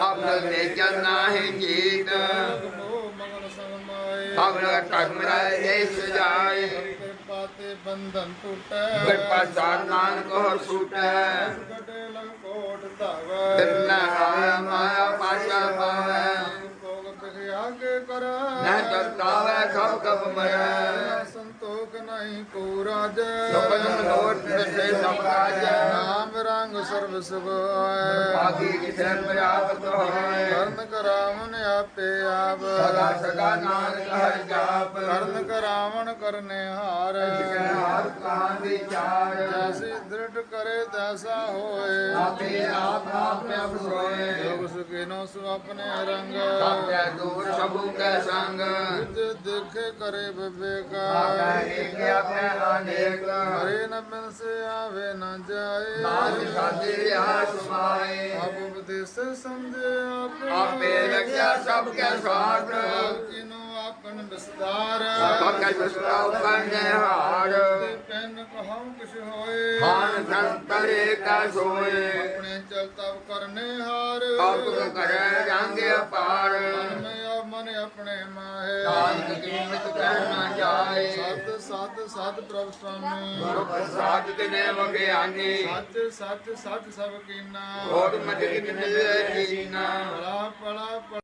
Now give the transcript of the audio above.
Able ਦੇ ਜਨਾਹਿ ਜੀਤ। Able ਕਰਮਰਾ ਦੇ ਸਜਾਏ। ਕਿਰਪਾ ਤੇ ਬੰਧਨ ਟੁਟੈ ਕਿਰਪਾ ਸਾਧ ਨਾਨਕ ਹੋ ਛੂਟੈ ਗਟੇ ਲੰਕੋਟ ਧਾਵੈ ਤਿੰਨ ਆਇਆ ਮਾਇਆ ਪਾਸ਼ਾ ਪਾਵੈ। ਭੋਗ ਬਿਖਿਆ ਕੇ ਕਰ ਨਾ ਜਤਾਵੈ ਸਭ ਕਬ ਮਰੈ। ਸੰਤੋਖ ਨਹੀਂ ਕੋ ਰਾਜ। ਸੁਪਨ ਮਨੋਰਥ ਤੇ ਸਭ ਕਾਜ सर्वसुख ਕਰਾਵਨ ਆਪੇ ਆਪ ਸਦਾ ਸਦਾ ਨਾਨਕ ਹਰਿ ਜਾਪ। ਕਰਨ ਕਰਾਵਨ ਕਰਨੇ ਹਾਰ। ਹਾਰ ਕਹਾਂ ਵਿਚਾਰ ਜੈਸੀ ਦ੍ਰਿੜ ਕਰੇ ਤੈਸਾ ਹੋਏ। ਆਪੇ ਆਪ ਆਪ ਅਪਸੋਏ ਜੋਗ ਸੁਖਿਨੋ ਸੁਆਪਨੇ ਰੰਗ। ਸਾਪੈ ਦੂਰ ਸਭੂ ਕੈ ਸੰਗ। ਜੇ ਦੇਖੇ ਕਰੇ ਆਪੈ ਏਕ ਆਪੈ ਅਨੇਕ ਹਰੇ ਨ ਬਿਨਸੇ ਆਵੇ ਨ ਜਾਏ। ਨਾਨਕ ਸਾਧੇ ਆਸਮਾਏ ਆਪ ਉਪਦੇਸ ਆਪੇ ਆਪੇ ਲਗਿਆ ਸਭ ਕੈ ਸਾਥ ਕਿਨੋ ਆਪਨ ਵਿਸਤਾਰ। ਸਭ ਕੈ ਵਿਸਰਾਉ ਕਰਨੇ ਹਾਰ। ਤੇ ਪੈਨ ਕਹਾਉ ਕਿਛ ਹੋਏ। ਹਾਨ ਸੰਤਰੇ ਕਾ ਸੋਏ। ਆਪਣੇ ਚਲ ਤਬ ਕਰਨੇ ਹਾਰ। ਆਪ ਕਰੈ ਰੰਗ ਅਪਾਰ। ਮੈਂ ਮਨ ਆਪਣੇ ਮਾਹੇ। ਨਾਨਕ ਕੀਮਤ ਕਹਿਣਾ ਜਾਏ। ਸਤ ਸਤ ਸਤ ਪ੍ਰਭ ਸੁਆਮੀ। ਗੁਰੂ ਪ੍ਰਸਾਦ ਤਿਨੇ ਵਗਿਆਨੀ। ਸੱਚ ਸੱਚ ਸੱਚ ਸਭ ਕੀਨਾ। ਹੋਰ ਮਜ ਕਿਨ ਜੀਨਾ। ਪਲਾ ਪਲਾ